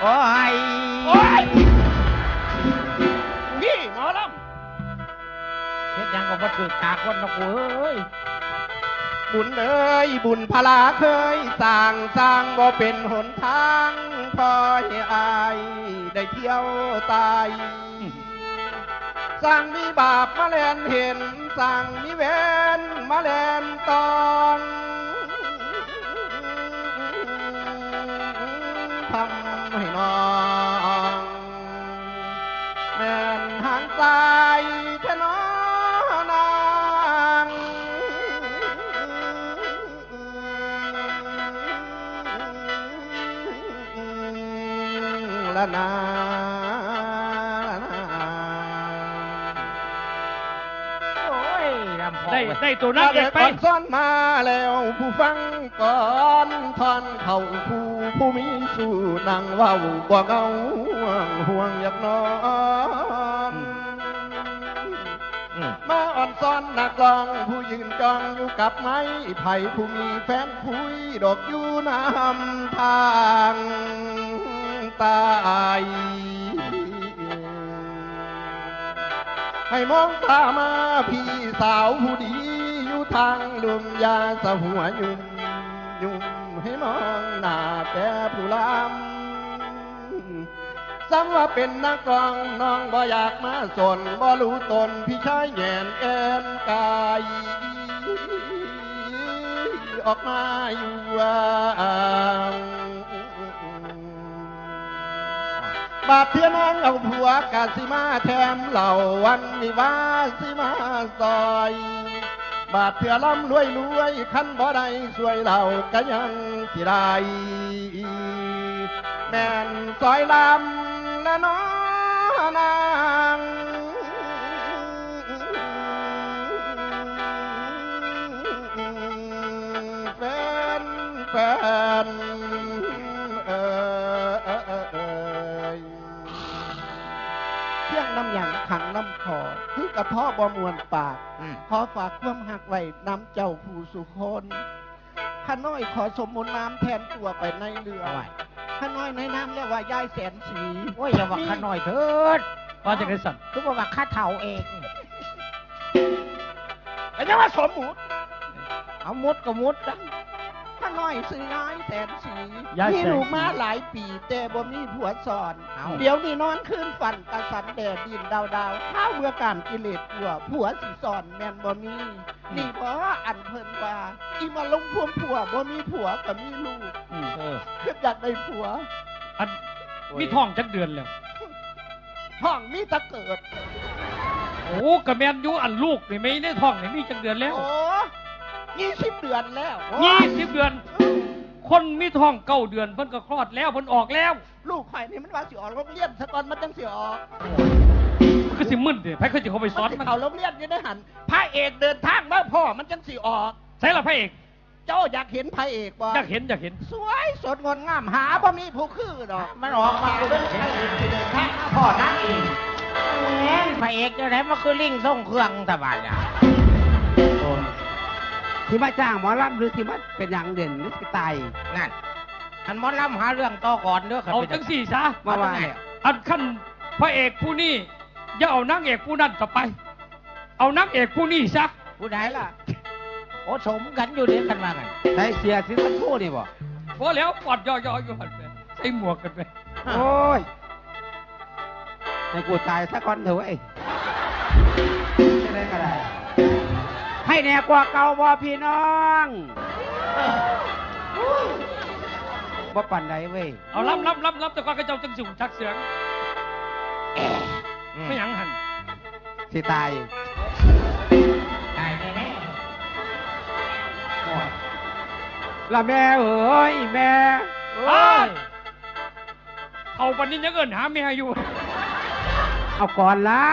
โอ้ยโอ้ยนี่หมอลเฮ็ดหยังก็บ่ถูกตาคนนะกูเอ้ยบุญเอ้ยบุญพลาเคยสร้างสร้างบ่เป็นหนทางพอให้อายได้เที่ยวตายสร้างมีบาปมาแลนเห็นสร้างมีเวนมาแลนตอง ละนาโอ้ยลำพอำได้เว้ยได้ตัวนักเอกไปก่อนซ้อนมาแล้วผู้ฟังก่อนทอนเขาผู้ผู้มีสู่นางเว้าบ่เงาห่วงอยากนอนอืมมาอ่อนซ้อนนักร้องผู้ยืนจองอยู่กับไม้ไผ่ผู้มีแฟนคุยดอกอยู่น้ำทาง ตาย ให้มองตามาพี่สาวผู้ดีอยู่ทางลุมยาสหัวยุ่มยุ่มให้มองหน้าแต่ผู้ลำซ้ำว่าเป็นนักร้องน้องบ่อยากมาสนบ่รู้ตนพี่ชายแงนแอนกายออกมาอยู่ว่าง บาดเทียน้องเอาผัวกาสิมาแถมเหล่าวันนี้ว่าสิมาซอย บาดเพื่อล่ำรวยรวยขั้นบ่ได้สวยเหล่ากันยังสิได้แม่นซอยลำและน้อนา มวนปาก อืม ขอฝากความหักไว้น้ำเจ้าผู้สุคนข้าน้อยขอสมมุนน้ำแทนตัวไปในเรือเอาไว้ข้าน้อยในน้ำเรียกว่ายายแสนสีโอ้ยอย่าว่าข้าน้อยเถิดว่าจะได้สั่นคือบ่ว่าข้าเฒ่าเองไอ้ยังว่าสมมุติเอามุดก็มุดนะข้าน้อยซื้อยายแสนสียายแสนสีมีลูกมาหลายปีแต่บ่มีผัวสอน เอาเดี๋ยวนี้นอนคืนฝันกระสันแดดดินดาวดาวข้าวเมื่อการกิเลสกลัวผัวสิสอนแม่นบ่มีนี่เพราะอันเพิ่นว่าอีมาลงพวมผัวบ่มีผัวก็มีลูกอืมเออคืออยากได้ผัว อันมีท้องจักเดือนแล้วห้องมีแตะเกิด โอ้กระแมนอยูอันลูกนี่ไม่ได้ท้องนี่มีจักเดือนแล้วโอ้ยี่สิบเดือนแล้วยี่สิบเดือน คนมีท้องเก้าเดือนเพิ่นก็คลอดแล้วเพิ่นออกแล้วลูกข่อยนี่มันว่าสิออกโรงเรียนสะก่อนมันจังสิออกมันก็สิมึนเด้ไผเคยสิเขาไปสอนสิมันเขาโรงเรียนอยังได้หันพระเอกเดินทางมาพ่อมันจังสิออก ใช่ละพระเอกเจ้าอยากเห็นพระเอกบ่อยากเห็นอยากเห็น สวยสดงดงามหาบ่มีผู้คือดอกมันออกมาเดินทางสิเดินทางมาพ่อนั่งเองแหมพระเอกจะไหนมันคือลิงส่งเครื่องตะบานอะ ที่มาจ้างหมอลำหรือที่มาเป็นอย่างเด่นหรือที่ตายนั่นอันหมอลำหาเรื่องต่อก่อนเด้อครับเอาจังสี่ซะมาว่าเอเนี่ยอันขั้นพระเอกผู้นี้อย่าเอานางเอกผู้นั้นต่อไป เอานางเอกผู้นี้ซะผู้ใดล่ะโอ้สมกันอยู่เด้กันว่ากันใช้เสียสิสันผู้นี่บ่พอแล้วปอดย่อๆอยู่หันไปใส่หมวกกันไปโอ้ยให้กูตายซะก่อนเถอะเว้ยจะได้ก็ได้ ให้แน่กว่าเก่าบ่พี่น้องบ่ปั่นใดเว้ยเอาล้ำล้ำล้ำล้ำแต่ก่อนก็เจ้าจังสูงชักเสียงไม่หยังหันสิตายตายแน่ละแม่เอ้ยแม่เอ้ยเอาปันนี้ยังเอินหาเมียอยู่ เอาก่อนล้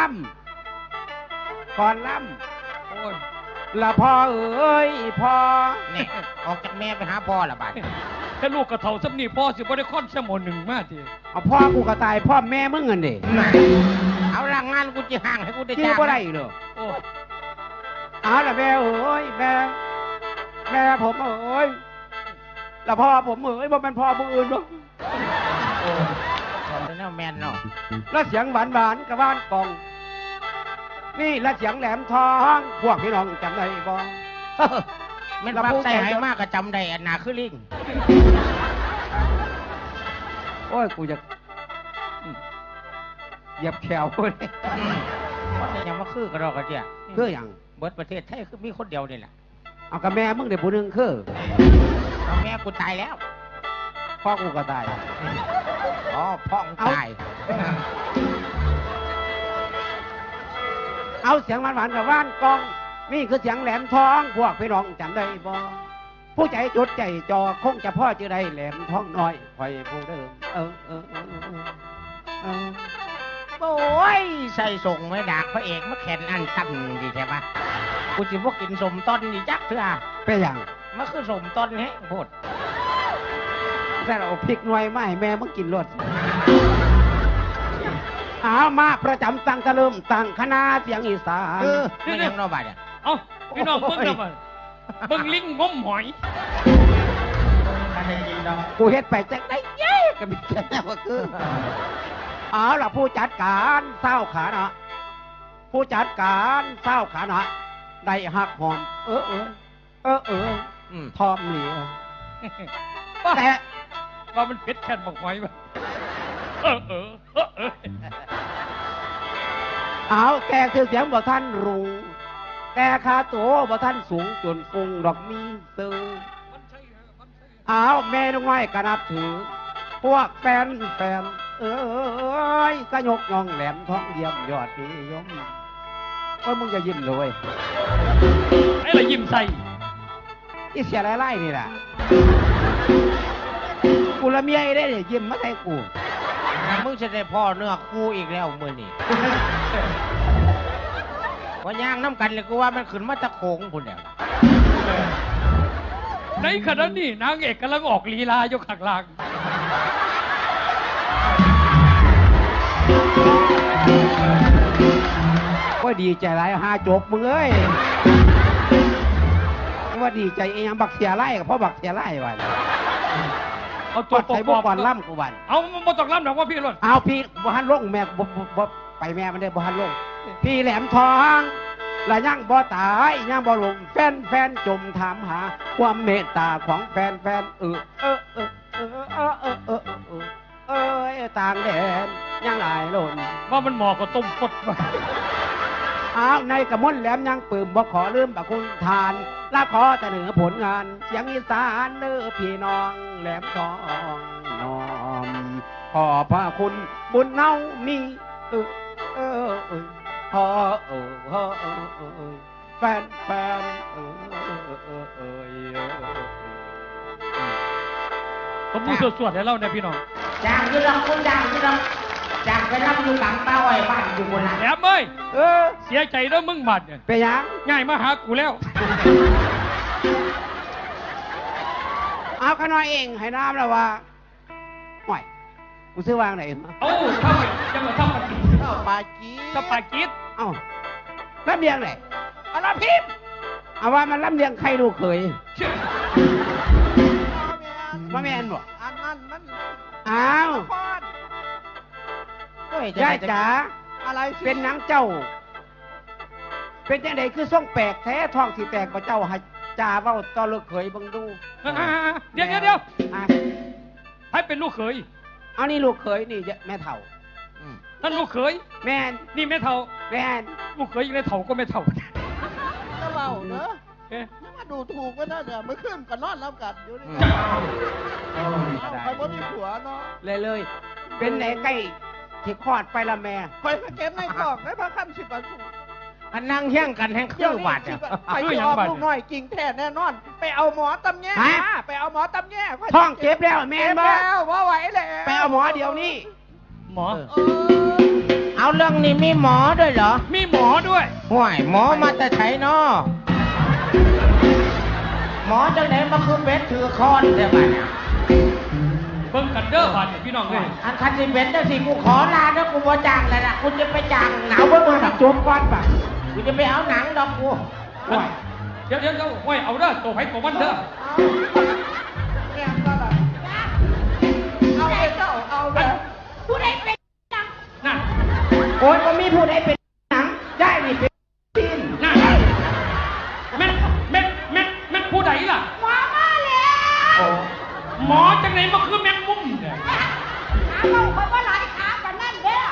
ำก่อนล้โอ้ยำ ละพ่อเอ้ยพ่อๆนี่ออกจากแม่ไปหาพ่อละบาดถ้าลูกกระเถาสำนีพ่อสิบ่ได้ค่อนแค่หมอหนึ่งมาทีเอาพ่อกูก็ตายพ่อแม่มึงเงินดิเอาล่างงานกูจะห่างให้กูได้ชื่อจ้างบ่ได้อีกเหรอโอ้เอาละแม่เอ้ยแม่แม่ผมเอ้ยละพ่อผมเอ้ยบ่แม่นพ่อผู้อื่นบ่โอ้มนเนาะแล้วเสียงหวานหวานๆกับว่านกอง นี่แล้วเสียงแหลมทอง พวกพี่น้องจำได้บ่แม่นแล้วปักผู้ใส่ใจให้มากก็จำได้อันหนาคือลิง โอ้ย กูจะอืมเหยียบแขวเลยคนนี้ยังมาคือกระดอกกระเจียคืออย่างเบิดประเทศไทยคือมีคนเดียวนี่แหละเอากับแม่มึงเดี๋ยวผู้หนึงคือเอาแม่กูตายแล้ว พ่อกูก็ตาย อ๋อพ่อมึงเอาตาย เอาเสียงหวานหวานๆกับว่านกอง นี่คือเสียงแหลมทอง พวกพี่น้องจำได้บ่ผู้ใจจดใจจอคงจะพ่อจะได้แหลมทองน้อยคอยผู้เดิมเออเออเออเออเออโอ้ยใส่ส่งไม่ดากพระเอกมาแข่นอันตั้นดีใช่ปะกูจิพวกกินสมต้นนี่จักเถื่อเป็นอย่างมันคือสมต้นแห้งโพดแต่เราพริกหน่วยไม่แม่มึงกินรส เอามาประจำตั้งตะเริ่มตั้งคณะเสียงอีสานเออไม่ยังนอบาดเนี่ยเอาพี่น้องเบิ่งแล้วมันเบิ่งลิงงมหอยกูเฮ็ดไปจังได้เย้ก็มีแค่ว่าคือเอาล่ะผู้จัดการเศร้าขานะผู้จัดการเศร้าขานะได้หักหอม เออเออเออเอออืมทอมเหลียว่าแต่ว่ามันเพชรแค่นบอกหอยปะเออเออเออ เออเอาแกคือเสียงบ่ท่านรุงแกคาตัวบ่ท่านสูงจนฟุงดอกมีซื้อเอาแม่น้องน้อยก็นับถือ พวกแฟนแฟนเอ้ยก็ยกย่องแหลมท้องเยี่ยมยอดนิยมเออมึงจะยิ้มเลยไอ้ละยิ้มใส่อีเสียไล่ไล่นี่แหละกูละเมียไอ้ได้เนี่ยยิ้มมาใส่กู มึงจะได้พ่อเนื้อคู่อีกแล้วมือนี่ว่าย่างน้ำกันเลยกูว่ามันขึ้นมาตะโขงพุ่นเนี่ยในขณะนี้นางเอกกำลังออกลีลาอยู่ข้างล่างว่าดีใจไรหาจบมึงเอ้ยว่าดีใจเองบักเสียไล่กับพ่อบักเสียไล่ไว้ เอาตัตัววปใส่กบุกอบก่อนล่ำกูบันเอามันบ่ต้องล่ำหรอกว่าพี่รถเอาพี่บหันลงแม่บ่บ่บ่ไปแม่มันได้บหันลง พี่แหลมทองและยังบ่ตายยังบ่ลงแฟนแฟนจมถามหา ความเมตตาของแฟนแฟนเออเออเออเออเออเออเออเออเออเอยต่างแดนยังหลายหล่นว่ามันเหมาะกับต้มฟดว่ะ อ้าวในกระมนแหลมยังปืมบ่ขอลืมบักคุณทานลาขอแต่เหนือผลงานเสียงอีสานเนื้อพี่น้องแหลมทองน้อมขอพระคุณบุญเน่ามีเออเออเออพอเออเออเออเออแฟนแฟนเออเออเออเออเออเออผมพูดสวดๆให้เราเนี่ยพี่น้องจางที่เราคุณจางที่เรา จางไปรับอยู่กลางเต้าไอ้บ้านอยู่บนหลังแหลมเอ้ยเออเสียใจแล้วมึงบัดเนี่ยเป็นหยังง่ายมาหากูแล้ว เอาขน้อยเองให้น้ำแล้วว่าห่วยกูซื้อวางไหนมาเอาทำไมจะมาทำกันเข้าปากีสปากิตเอ้าลำเลียงไหนเอาลำพิมพ์เอาว่ามันลำเลียงใครดูเคยว่าแม่นบ่อันนั้นมันอ้าวพอ ดเฮ้ยยายจ๋าอะไรสิเป็นหนังเจ้า เป็นจังไดคือส่งแปลกแท้ท้องสีแตกกว่าเจ้าให้จ่าเว้าตอนลูกเคยเบังดูอ่าๆๆเดี๋ยวเดี๋ยวเดี๋ยวอะให้เป็นลูกเขยเอานี่ลูกเคยนี่แม่เฒ่าอืมนั่นลูกเขย แม่นนี่แม่เฒ่า แม่นลูกเขยยังได้เฒ่าก็ไม่เฒ่าก็เล่าเนอะเอ๊ะ มาดูถูกก็ได้เนี่ยเมื่อคืนก็นอนรับกันอยู่นี่อืมเอาใครบ่มีผัวเนาะเลยเลยเป็นไหนใกล้ ที่คลอดไปละแม่ คอยไปเก็บในกล่องในพระคำสิบประตูอันนั่งเฮี้ยงกันแห่งคือบาดสิเนี่ย บไปที่ออกลูกน้อยกิ่งแท้แน่นอน ไปเอาหมอตำแย่ฮะ มาไปเอาหมอตำแย่ข้ยท้องเจ็บแล้วแม่เจ็นบบ่แล้วว่าไหวแล้วไปเอาหมอเดี๋ยวนี้ หมอ เออเอาเรื่องนี้มีหมอด้วยเหรอมีหมอด้วย ห่วยหมอมาแต่ไถนอหมอจังไหนมาคือเป็ดถือคอนใช่ไหมเนี่ย เบิ่งกันเด้อบาดนี่พี่น้องเอ้ยอันคันสิเป็นเด้อสิกูขอลาเด้อกูบ่จังเลยนะคุณจะไปจังหนาวเบิ่งมาหนักจมก่อนป่ะกูจะไปเอาหนังดอกกูโอ้ยเดี๋ยวเดี๋ยวเดี๋โอ้ยเอาเด้อตัวไผตัวมันเด้อเนี่เอาเจ้าเอาไปผู้ใดเป็นหนังนั่นโอ้ยบ่มีผู้ใดเป็นหนังได้นี่เป็นตีนนั่นแม่แม่แม่แม่ผู้ใดล่ะหมอมาแล้วหมอจังไหนมาคือแม่ นว่าหลายขากันนั่นเด้อ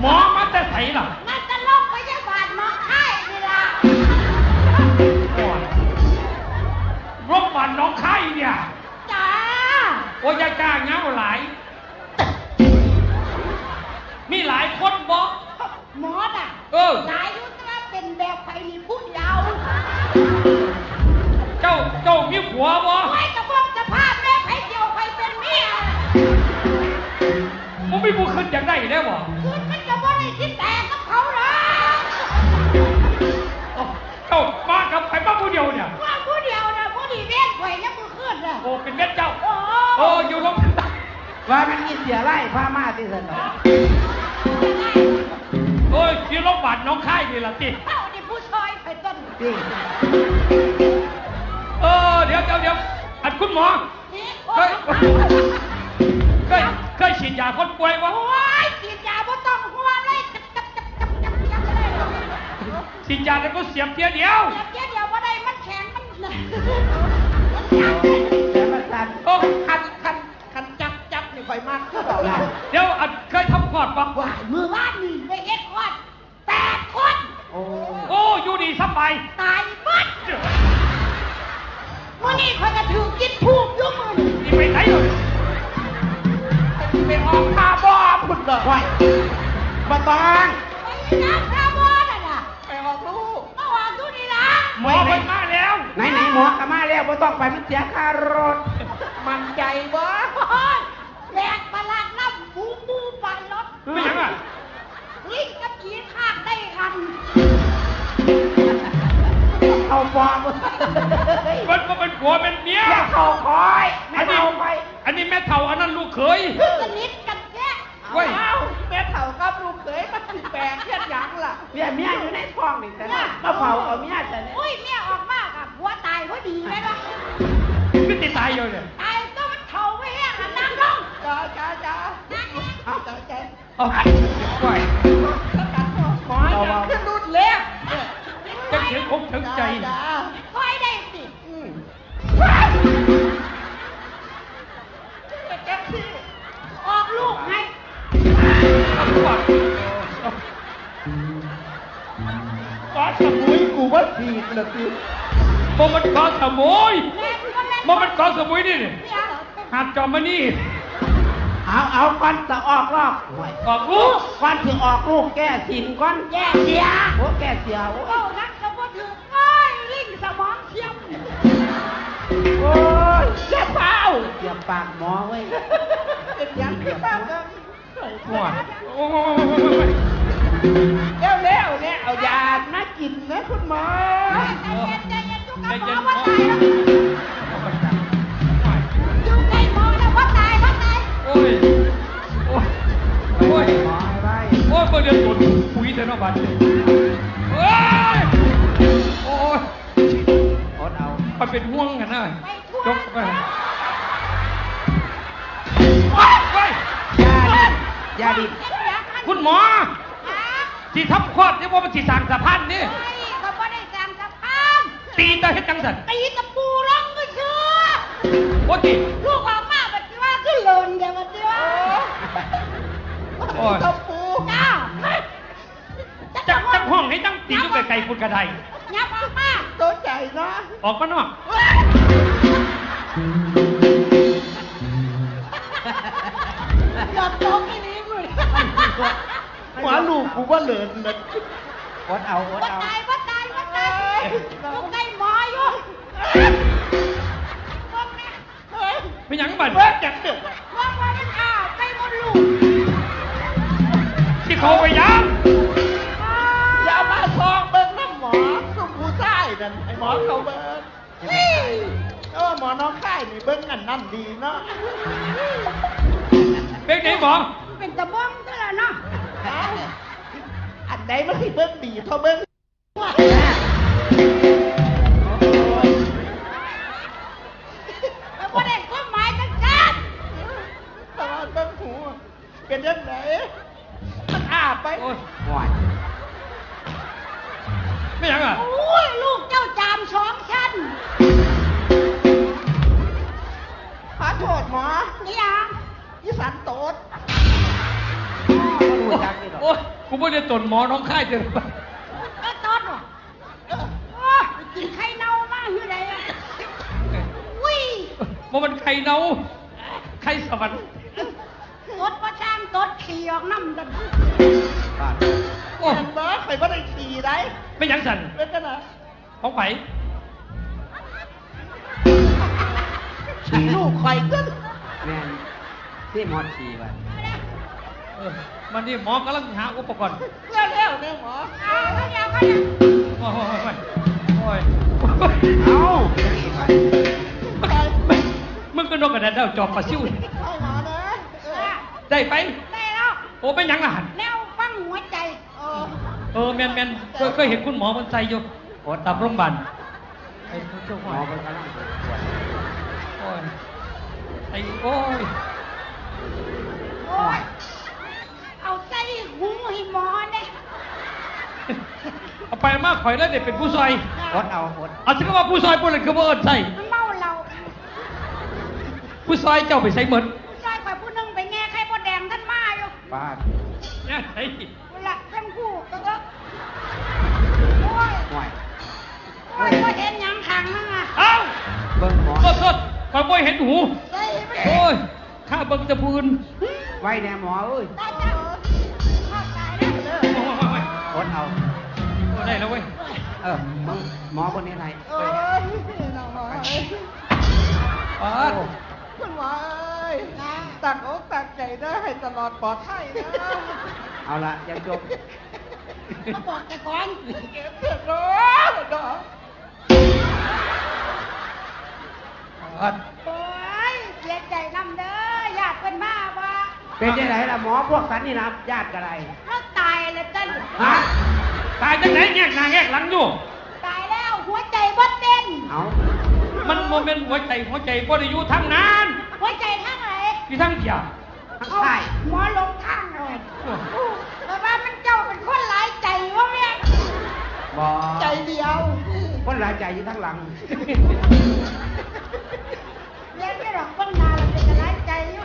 หมอมันจะใส่ล่ะมันจะลงไปยังบาดน้องไข่นี่ล่ะโอ้ยรบบันน้องไข่เนี่ยจ้าโอ้ยายจ้างเงาหลาย มีหลายคนบอกหมอน่ะเออหลายยุทธเป็นแบบไผ่นี่พูดยาว เจ้าเจ้ามีผัวบ่ไว้กระบอก มึงมีผู้ขึ้นอย่างไรได้บ่คือมันจะบ่ได้คิดแต่กับเขาหรอกเจ้ามากับใครบ้างผู้เดียวเนี่ย ว่าผู้เดียวนะผู้ดีเว้นไผ่ยังมือขึ้นน่ะโอ้เป็นเม็ดเจ้า โอ้โอ้อยู่ลงว่ามันกินเสียไล่พามาที่สนองโอ้ยอยู่ลงบันน้องไข่นี่ละติเข้านี่ผู้ชอยไผ่ต้นจริงเออเดี๋ยวเดี๋ยวเดี๋ยวอันคุณหมอ นี่เฮ้โอ้ยยเคยเคย ฉีดยาคนป่วยวะโอ้ยกินยาบ่ต้องห่วงเลยจับจับจับจับจับจับเลยฉีดยาแล้วก็เสียบเทียเดียว เดี๋ยวเดี๋ยวเดี๋ยวบ่ได้มันแข็งมันมันแต่มันสั่นโอ้คันคันคันจับจับนี่ข่อยมากคือดอกนั่นเดี๋ยวอันเคยทำคลอดปะว่ามือว่านนี่ได้เอ็ดคนแปดคนโอ้โอ้อยู่ดีสบายตายหมดมื้อนี้เขาจะถือกินทูบอยุ่มือนี่นี่ไปไหนเลย ไปออกคาบอพุ่นเด้อไว้บ่ต้องไปน้ำพระบอน่ะน่ะไปออกลูกเอาวางดูนี่ล่ะหมอไปมาแล้วไหนไหนๆหมอกลับมาแล้วบ่ต้องไปมันเสียค่ารถ มันใจบ่โอ้ยแหลกประหลาดน้ำบูบูปันรถไม่ยังอะลิงกับผีคากได้กันเอาปอบมันก็เป็นผัวเป็นเมียอย่าเข้าคอยไม่อันนี้เอาไป อันนี้แม่เฒ่าอันนั้นลูกเขยสนิทกันแค่เว้ยเอาแม่เฒ่ากับลูกเขยมันสิแปลกเพี้ยนหยังล่ะเมียเมียอยู่ในท้องนี่แต่ว่าก็เผาเอาเมียแต่เนี่ยอุ้ยเมียออกมากับผัวตายพอดีเลยนะก็ติดตายอยู่เนี่ยตายก็มันเท่าไม่แห้งอะนั่งลงจ้าจ้าจ้านั่งลงเอาจ้าจ้าเอาไหวหมอจะขึ้นรุนเล็กจะถึงอกถึงใจ จ้า ก่อนขอสมุยกูว่าผิดละสิบ่มันกอสมุยแม่ก็แม่บ่มันกอสมุยนี่นี่เนี่ยหาดจอมมานี่เอาเอาก่อนจะออกรอบห่วยออกลูกก่อนถึงออกลูกแก้สินก่อนแย่เสียโอ้แก้เสียโอ้โอ้นักก็บ่ถือโอ้ยลิงสมองเทียมโอ้ยเจ็บเปล่าเจ็บปากหมอไว้ยเป็นหยังขึ้นมาเด้อ หัวโอ้ยเร็วเร็วๆเนี่ยเอายามากินนะคุณหมอใจเย็นใจเย็นทุกใจคนหมเย็อนว่าโอ้ตายยแล้วอยู่ใกล้หมอแล้วว่าตายว่าตายโอ้ยโอ้ยโอ้ยหมอให้ไว้โอ้ยเมื่อเดือนตุนปุ๋ยเถอะเนาะบัดนี้โอ้ยโอ้ยอดเอามันเป็นห่วงกันนะไปทั่วจกไปโอ้ ยเฮ้ยยาดิบยาดิบคุณหมอที่ทำคลอดนี่ว่ามันสิสร้างสะพานนี่ไอ้เขาบ่ได้สั่งสะพานตีตาเฮ็ดจังสันตีตะปูลงก็เชื่อโอ้ติลูกออกมาบัดนี้ว่าขึ้นเลินเดี๋ยวบัดนี้ว่าโอ้ยตะปูจ้าจังจังห้องให้จังตีอยู่ไกลๆพุ่นกระไดยับออกมาตัวใจนะ ออกมานอกหยอดโตกอีนี้มือ หมอลูกกูว่าเหลินนะอดเอาอดว่าเอาตายว่าตายว่าตายลูกใกล้หมออยู่ว่าแม่เฮ้ยเป็นหยังบัดเบิกจังเดือดอะว่าว่ามันอ้าวไปหมดลูกที่เขาไปยังอย่ามาซองเบิ้งน้ำหมอสุกูใต้นั่นไอ้หมอเขาเบิ้งเออหมอน้องค่ายนี่เบิ้งอันนั่นดีเนาะเป็นไหนหมอเป็นตะบ้อง อาอันใดมันที่เบิ้งดีเท่าเบิ้งแล้วว่าได้ความหมายจังกันตอนเบิ้งหูเป็นยังไงมันอาบไปโอ้ยห่วยไม่หยังอะโอ้ยลูกเจ้าจามสองชั้นขอโทษหมอนี่ยังอีสันโตด จักนี่หรอกโอ้ยกูไม่ได้ตนหมอน้องค่ายเจอไปเออตอนว่ะโอ้ยกินไข่เน่ามาคือไรอะอุ้ยว่ามันไข่เน่าไข่สวรรค์ตดประชามตดขี่ออกน้ำดันบ้านโอ้เห็นบ่ข่อยบ่ได้ขี่ได้ไม่ยังสั่นเป็นกันนะของไผ่ขี่ลูกข่อยขึ้นแม่นที่หมอดสีไปเออ มันนี่หมอกำลังหาอุปกรณ์เพื่อนแล้วเนี่ยหมอเอาเขาเดียวเขาเดียวโอ้ยโอ้ยเอามึงก็นกกระดาษดาจอบปลาซิวให้หมอนะเอได้ไปได้แล้วโอ้เป็นหยังล่ะหันแนวฟังหัวใจเออเออแมนแมนเคยเห็นคุณหมอมันใส่อยู่โอ้ตับโรงพยาบาลไอ้ผู้ช่วยหมออเพิ่นกำลังตรวจโอ้ยไอ้โอ้ยโอ้ย หูให้หมอเนี่ยเอาไปมากข่อยแล้วเด็กเป็นผู้ซอยอดเอาอดเอาสิก็ว่าผู้ซอยปุ่นเลยคือว่าเอิญใส่มันเมาเราผู้ซอยเจ้าไปใส่เหมือนผู้ชายข่อยผู้หนึงไปแง่ไข่มดแดงท่านมาอยู่บ้านเนี่ยไอ้เวลาทั้งคู่ก็ก็โอ้ยห่วยโอ้ยว่าเห็นหยังขังนั่งอะเอ้าเบิ่งหมอโทษโทษข่อยบ่เห็นหูใส่ไปโอ้ยข้าเบิ่งแตะพูนไว้แน่หมอเอ้ย ตายจ้ะ ดเอา โอ้ยได้แล้วเว้ย เออมึงหมอคนนี้ไหนเอ้ยน้องหมอเอ้ยอ๋อคุณหมอเอ้ยตักอกตักใจได้ให้ตลอดปลอดภัยนะเอาละยังจบเขาบอกแต่ก่อนเก็บเสร็จแล้วเนาะอ๋อโอ้ยเสียใจนำเด้อญาติเป็นมาว่า เป็นยังไงล่ะหมอพวกสันนี่นะญาติกันไรเขาตายแล้วเต้นฮะตายจังไหนแงกหน้าแงกหลังอยู่ ตายแล้วหัวใจบ่เต้นเอามันโมเมนหัวใจหัวใจบ่ได้อยู่ทางนั้นหัวใจทั้งไหนอยู่ทางเดียวทั้งเอาใต้หมอลงข้างเลยแต่ว่ามันเจ้าเป็นคนหลายใจวะแม่บอใจเดียว คนหลายใจอยู่ทั้งหลังเรียนไม่หรอกคนนาเราเป็นหลายใจอยู่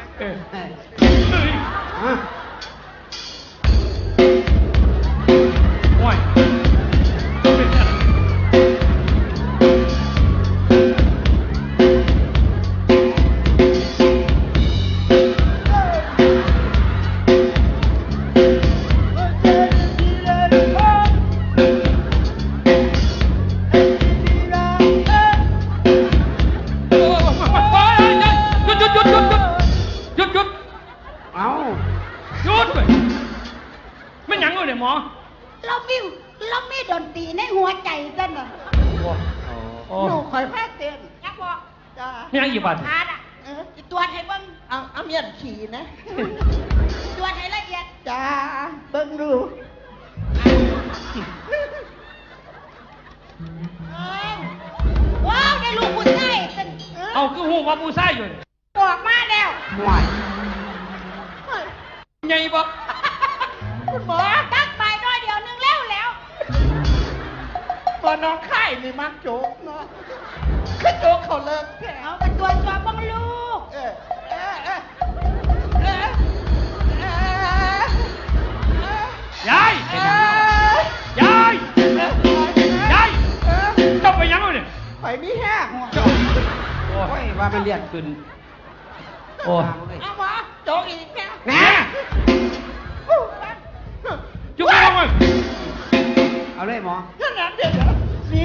บ่คุณหมอตักไปน้อยเดียวนึงแล้วแล้วพอน้องไข่นี่มักโจกเนาะคือโจกเขาเลิกแถเอาวไปตรวจสอบเบ้างลูก เออเออเออเออเออเออยายเออยายเออยายเออเจ้าไปหยังเลยเนี่ยข่อยมีแห้งเจ้าโอ้โอ้ยยว่ามันเลียดขึ้นโอ้ยเอาหมอโจกอีก เอาเลยหมอขนาดเดียวเดี๋ยวสี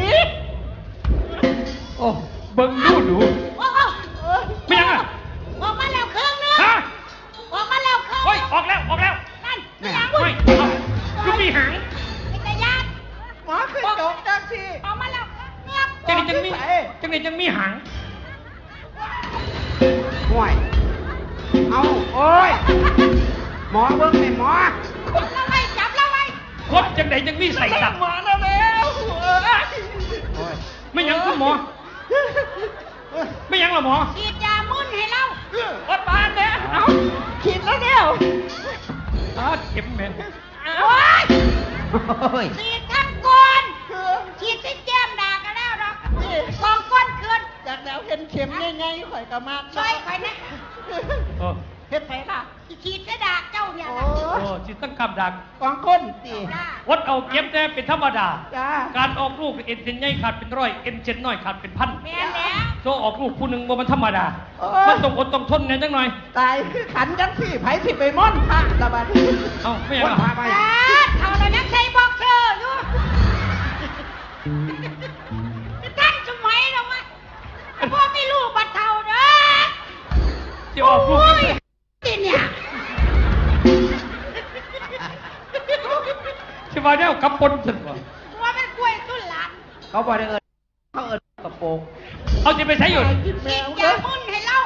โอ้เบิ่งดูดูโอ้โหเออไม่หยังอะ เห็นเข็มง่ายๆข่อยก็มากช่วยข่อยนะเออเฮ็ดไสล่ะขีดกระดาษเจ้าเนี่ยโอ้นะโอ้จิตตั้งคำดังกองก้นสิจ้าวัดเอาเก็บแน่เป็นธรรมดาจ้าการออกลูกเอ็นเซนใหญ่ขาดเป็นร้อยเอ็นเซนน้อยขาดเป็นพันแม่นแล้วโซออกลูกผู้หนึ่งบ่มันธรรมดาโอ้มันยต้องอดต้องทนเนี่ยจังหน่อยตายคือขันจังสี่ไผสิไปม่อนพระละบัดนี้เอ้าไม่ยังคนล่ะพาไปจ้าเท่านั้นยังใช้บอกเธอ พ่อไม่ลูกบัดเท่าเด้อจะออกลูกโอ้ยติเนี่ยใช่ว่าแนวกำปนสุดบ่ว่ามันกล้วยตุ้นหลานเขาบอกได้เอินเขาเอินกระโปรงเอาจะไปใช้อยู่ฉีดยามุ่นให้เล่า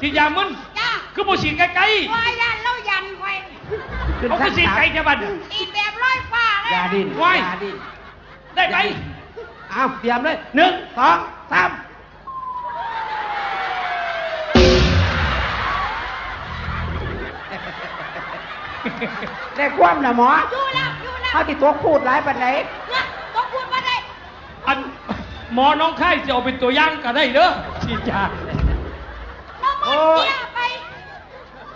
ฉีดยามึนจ้าคือบ่ฉีดไกลว่ายันเล่ายันไว้ๆเขาก็ฉีดไกลแค่บ้านเนี่ยตีแบบร้อยฟ้าเลยอยาดินไว้อยาดินได้ไปเอาเตรียมเลยหนึ่งสองสาม ได้ความนะหมออยู่แล้วอยู่แล้วเขาติดตัวพูดหลายปันไหนเนี่ยต้องพูดมาได้อันหมอน้องไข้จะเอาเป็นตัวอย่างก็ได้เด้อฉีดยาเรามุนเคียไป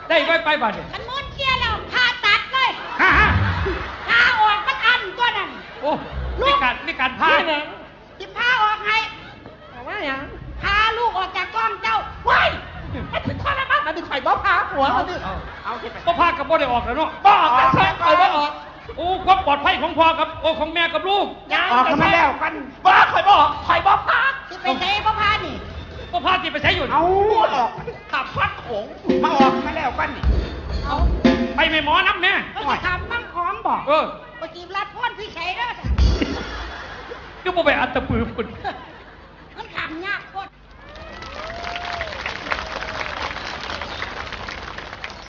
ได้ไปไปบ้านเนี่ยมันมุนเคียแล้วผ่าตัดเลยฮ่าฮ่าผ่าออกมันอันตัวนั้นโอ้มีการมีการพาจิผ่าออกให้ว่าอย่างพาลูกออกจากกล้องเจ้าว้ายมันเป็นข้อ ละมั้งมันเป็นไข่บ่พาหัวเขาดิเอาเอาสิไปบ่พากับบ่ได้ออกแล้วเนาะบ่ออกแต่แท้ไข่บ่ออกโอ้ความปลอดภัยของพ่อกับโอ้ของแม่กับลูกออกกันมาแล้วกันบ่ไข่บ่ออกไข่บ่พาสิไปเทพ่อพานี่บ่พาที่ไปใช้อยู่เอาออกขับพัดโขงมาออกมาแล้วกันนี่เอาไปไม่หมอนับแม่ก็จะทำมั่งของบอกเออไปจีบรัดพ่นพี่ชัยเด้อก็บ่ไปอัตตะปือปุ่นขำยาก